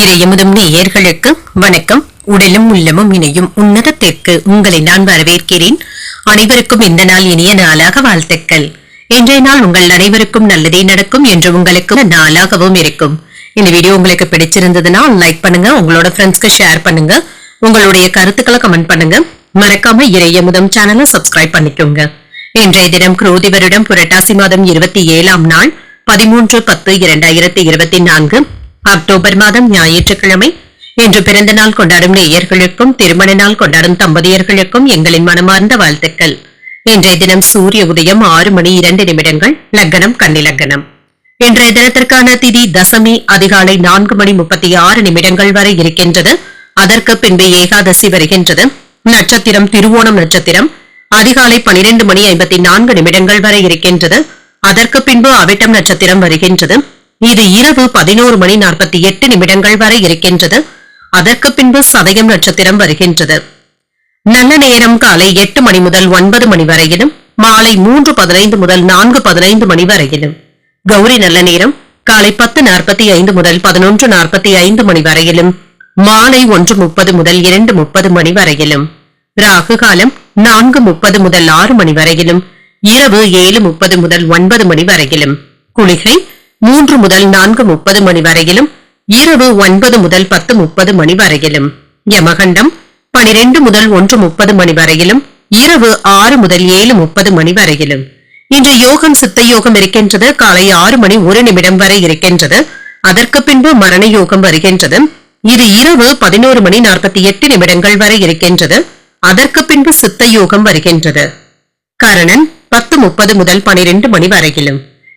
இறையமுதும் நேயர்களுக்கு வணக்கம். உடலும் உள்ளமும் இணையும் உன்னதத்திற்கு உங்களை நான் வரவேற்கிறேன். அனைவருக்கும் இந்த நாள் இனிய நாளாக வாழ்த்துக்கள். இன்றைய நாள் உங்கள் அனைவருக்கும் நல்லதே நடக்கும் என்று உங்களுக்கு நாளாகவும் இருக்கும். இந்த வீடியோ உங்களுக்கு பிடிச்சிருந்ததுன்னா லைக் பண்ணுங்க உங்களோட ஃப்ரெண்ட்ஸ்க்கு ஷேர் பண்ணுங்க உங்களுடைய கருத்துக்களை கமெண்ட் பண்ணுங்க. மறக்காம இறையமுதம் சேனலை சப்ஸ்கிரைப் பண்ணிக்கோங்க. இன்றைய தினம் குரோதி வருடம் புரட்டாசி மாதம் இருபத்தி ஏழாம் நாள் பதிமூன்று பத்து இரண்டாயிரத்தி இருபத்தி நான்கு. அக்டோபர் மாதம் ஞாயிற்றுக்கிழமை. இன்று பிறந்த நாள் கொண்டாடும் நேயர்களுக்கும் திருமண நாள் கொண்டாடும் தம்பதியர்களுக்கும் எங்களின் மனமார்ந்த வாழ்த்துக்கள். இன்றைய தினம் சூரிய உதயம் ஆறு மணி இரண்டு நிமிடங்கள் லக்னம் கன்னிலக்கணம் இன்றைய தினத்திற்கான திதி தசமி அதிகாலை நான்கு மணி முப்பத்தி ஆறு நிமிடங்கள் வரை இருக்கின்றது. அதற்கு பின்பு ஏகாதசி வருகின்றது. நட்சத்திரம் திருவோணம் நட்சத்திரம் அதிகாலை பனிரெண்டு மணி ஐம்பத்தி நான்கு நிமிடங்கள் வரை இருக்கின்றது. அதற்கு பின்பு அவிட்டம் நட்சத்திரம் வருகின்றது. இது இரவு பதினோரு மணி நாற்பத்தி எட்டு நிமிடங்கள் வரை இருக்கின்றது. அதற்கு பின்பு சதயம் நட்சத்திரம் வருகின்றது. நல்ல நேரம் காலை எட்டு மணி முதல் ஒன்பது மணி வரையிலும் மாலை மூன்று பதினைந்து முதல் நான்கு பதினைந்து மணி வரையிலும். கௌரி நல்ல நேரம் காலை பத்து நாற்பத்தி ஐந்து முதல் பதினொன்று நாற்பத்தி ஐந்து மணி வரையிலும் மாலை ஒன்று முப்பது முதல் இரண்டு முப்பது மணி வரையிலும். ராகு காலம் நான்கு முப்பது முதல் ஆறு மணி வரையிலும் இரவு ஏழு முப்பது முதல் ஒன்பது மணி வரையிலும். குளிகை மூன்று முதல் நான்கு முப்பது மணி வரையிலும் இரவு ஒன்பது முதல் பத்து முப்பது மணி வரையிலும். யமகண்டம் பனிரெண்டு முதல் ஒன்று முப்பது மணி வரையிலும் இரவு ஆறு முதல் ஏழு முப்பது மணி வரையிலும். இன்று யோகம் சித்த யோகம் இருக்கின்றது. காலை ஆறு மணி ஒரு நிமிடம் வரை இருக்கின்றது. அதற்கு பின்பு மரண யோகம் வருகின்றது. இது இரவு பதினோரு மணி நாற்பத்தி எட்டு நிமிடங்கள் வரை இருக்கின்றது. அதற்கு பின்பு சித்த யோகம் வருகின்றது. கரணன் பத்து முப்பது முதல் பனிரெண்டு மணி வரையிலும்.